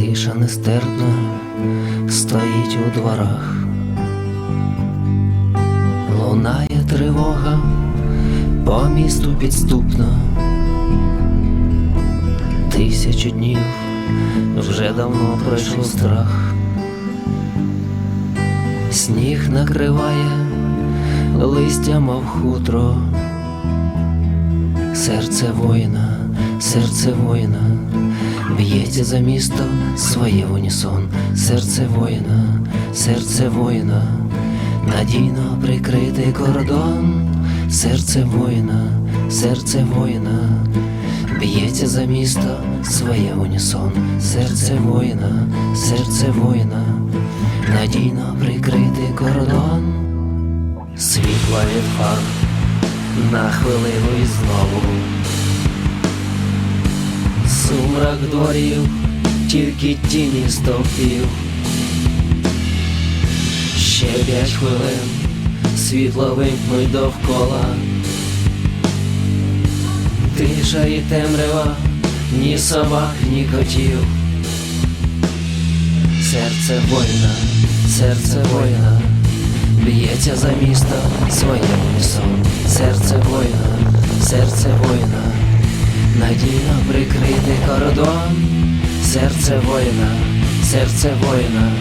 Тиша нестерпна стоїть у дворах, лунає тривога по місту підступно. Тисячу днів вже давно пройшов страх. Сніг накриває листя, мов хутро. Серце воїна, серце воїна, б'ється за місто своє в унісон, серце воїна, серце воїна, надійно прикритий кордон, серце воїна, серце воїна, б'ється за місто своє в унісон, серце воїна, серце воїна, надійно прикритий кордон, світла від фар. На хвилину і знову. Сумрак дворів, тільки тіні стовпів. Ще п'ять хвилин, світло вимкнуть довкола. Тиша і темрява, ні собак, ні котів. Серце воїна, серце воїна, б'ється за місто своє унісон. Серце воїна, серце воїна, надійно прикритий кордон. Серце воїна, серце воїна,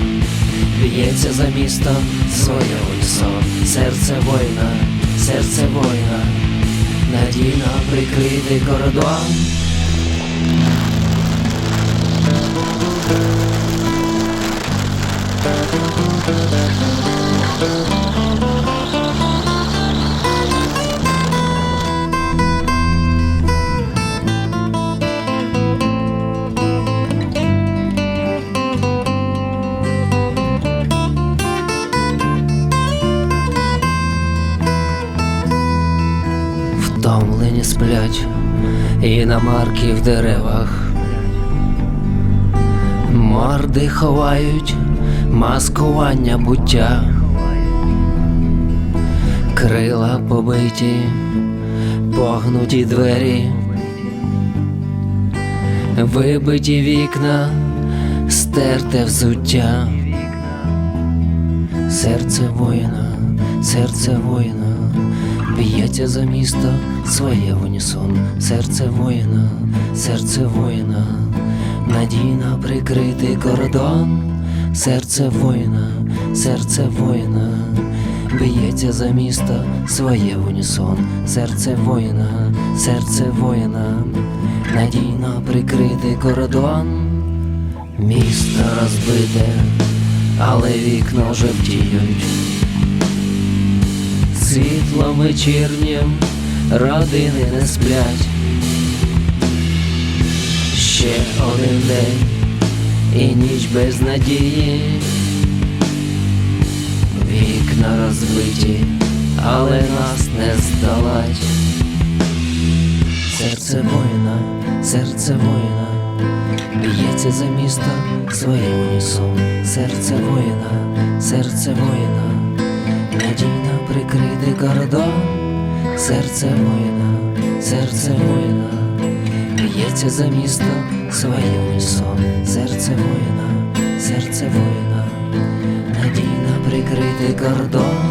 б'ється за місто своє унісон. Серце воїна, серце воїна, надійно прикритий кордон. Сплять і на марки в деревах. Морди ховають маскування буття, крила побиті, погнуті двері, вибиті вікна, стерте взуття. Серце воїна, серце воїна, б'ється за місто своє в унісон. Серце воїна, серце воїна, надійно прикритий кордон. Серце воїна, серце воїна, б'ється за місто своє в унісон. Серце воїна, серце воїна, надійно прикритий кордон. Місто розбите, але вікна вже бдіють. Світлом вечірнім родини не сплять. Ще один день і ніч без надії. Вікна розбиті, але нас не здолать. Серце воїна, серце воїна, б'ється за місто своє унісон. Серце воїна, серце воїна, надійно прикритий кордон. Серце воїна, серце воїна, б'ється за місто своє унісон. Серце воїна, серце воїна, надійно прикритий кордон.